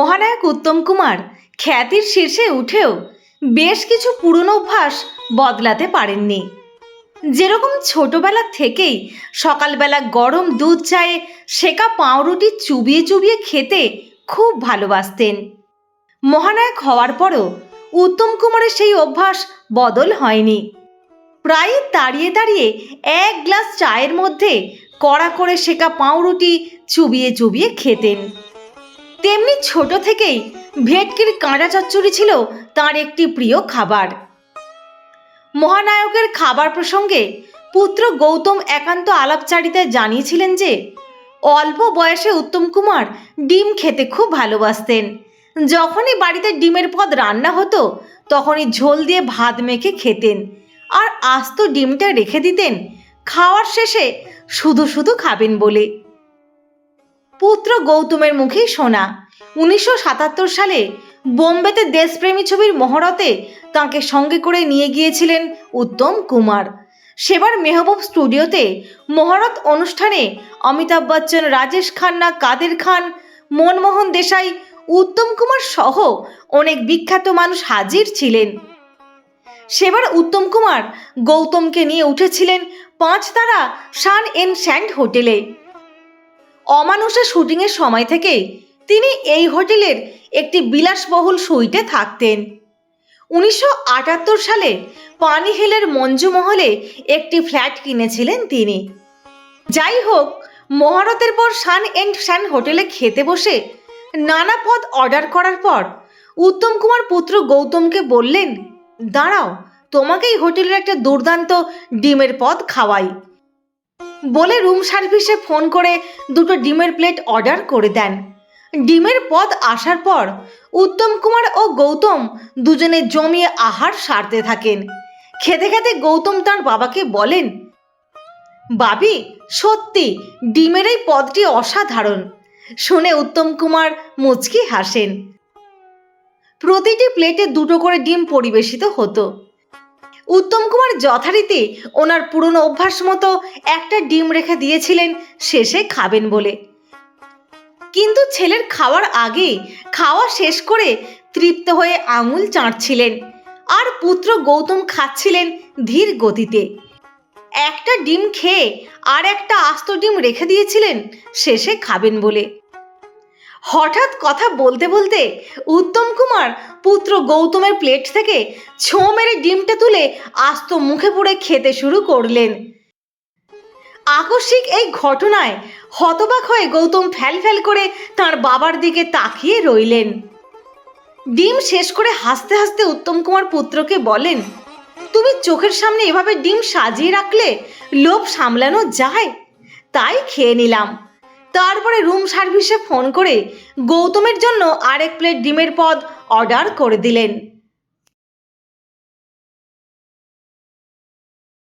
মহানায়ক উত্তম কুমার খ্যাতির শীর্ষে উঠেও বেশ কিছু পুরনো অভ্যাস বদলাতে পারেননি। যেরকম ছোটবেলা থেকেই সকালবেলা গরম দুধ চায়ে সেকা পাউরুটি চুবিয়ে চুবিয়ে খেতে খুব ভালোবাসতেন। মহানায়ক হওয়ার পরও উত্তম কুমারের সেই অভ্যাস বদল হয়নি। প্রায় দাঁড়িয়ে দাঁড়িয়ে এক গ্লাস চায়ের মধ্যে কড়া করে সেকা পাউরুটি চুবিয়ে চুবিয়ে খেতেন। তেমনি ছোট থেকেই ভেটকির কাঁচা চচ্চড়ি ছিল তার একটি প্রিয় খাবার। মহানায়কের খাবার প্রসঙ্গে পুত্র গৌতম একান্ত আলাপচারিতায় জানিয়েছিলেন যে, অল্প বয়সে উত্তম কুমার ডিম খেতে খুব ভালোবাসতেন। যখনই বাড়িতে ডিমের পদ রান্না হতো, তখনই ঝোল দিয়ে ভাত মেখে খেতেন আর আস্ত ডিমটা রেখে দিতেন। খাওয়ার শেষে শুধু শুধু খাবেন বলে। পুত্র গৌতমের মুখেই শোনা উনিশশো সাতাত্তর সালে বোম্বেতে দেশপ্রেমী ছবির মহরতে তাকে সঙ্গে করে নিয়ে গিয়েছিলেন উত্তম কুমার। সেবার মেহবুব স্টুডিওতে মহরত অনুষ্ঠানে অমিতাভ বচ্চন, রাজেশ খান্না, কাদের খান, মনমোহন দেশাই, উত্তম কুমার সহ অনেক বিখ্যাত মানুষ হাজির ছিলেন। সেবার উত্তম কুমার গৌতমকে নিয়ে উঠেছিলেন পাঁচ তারা সান এন স্যান্ড হোটেলে। অমানুষের শুটিংয়ের সময় থেকে তিনি এই হোটেলের একটি বিলাসবহুল সুইটে থাকতেন। উনিশশো আটাত্তর সালে পানিহিলের মঞ্জু মহলে একটি ফ্ল্যাট কিনেছিলেন তিনি। যাই হোক মহারতের পর সান এন্ড সান হোটেলে খেতে বসে নানা পদ অর্ডার করার পর উত্তম কুমার পুত্র গৌতমকে বললেন, দাঁড়াও তোমাকে এই হোটেলের একটা দুর্দান্ত ডিমের পদ খাওয়াই। বলে রুম সার্ভিসে ফোন করে দুটো ডিমের প্লেট অর্ডার করে দেন। ডিমের পদ আসার পর উত্তম কুমার ও গৌতম দুজনে জমিয়ে আহার সারতে থাকেন। খেতে খেতে গৌতম তার বাবাকে বলেন, বাবি, সত্যি, ডিমের এই পদটি অসাধারণ। শুনে উত্তম কুমার মুচকি হাসেন। প্রতিটি প্লেটে দুটো করে ডিম পরিবেশিত হতো। উত্তম কুমার যথারীতি ওনার পুরনো অভ্যাস মতো একটা ডিম রেখে দিয়েছিলেন, শেষে খাবেন বলে। কিন্তু ছেলের খাওয়ার আগে খাওয়া শেষ করে তৃপ্ত হয়ে আঙুল চাঁটছিলেন আর পুত্র গৌতম খাচ্ছিলেন ধীর গতিতে। একটা ডিম খেয়ে আর একটা আস্ত ডিম রেখে দিয়েছিলেন, শেষে খাবেন বলে। হঠাৎ কথা বলতে বলতে উত্তম কুমার পুত্র গৌতমের প্লেট থেকে ছোঁ মেরে ডিমটা তুলে আস্ত মুখে পুড়ে খেতে শুরু করলেন। আকস্মিক এই ঘটনায় হতবাক হয়ে গৌতম ফ্যাল ফ্যাল করে তার বাবার দিকে তাকিয়ে রইলেন। ডিম শেষ করে হাসতে হাসতে উত্তম কুমার পুত্রকে বলেন, তুমি চোখের সামনে এভাবে ডিম সাজিয়ে রাখলে লোভ সামলানো যায়? তাই খেয়ে নিলাম। তারপরে রুম সার্ভিসে ফোন করে গৌতমের জন্য আরেক প্লেট ডিমের পদ অর্ডার করে দিলেন।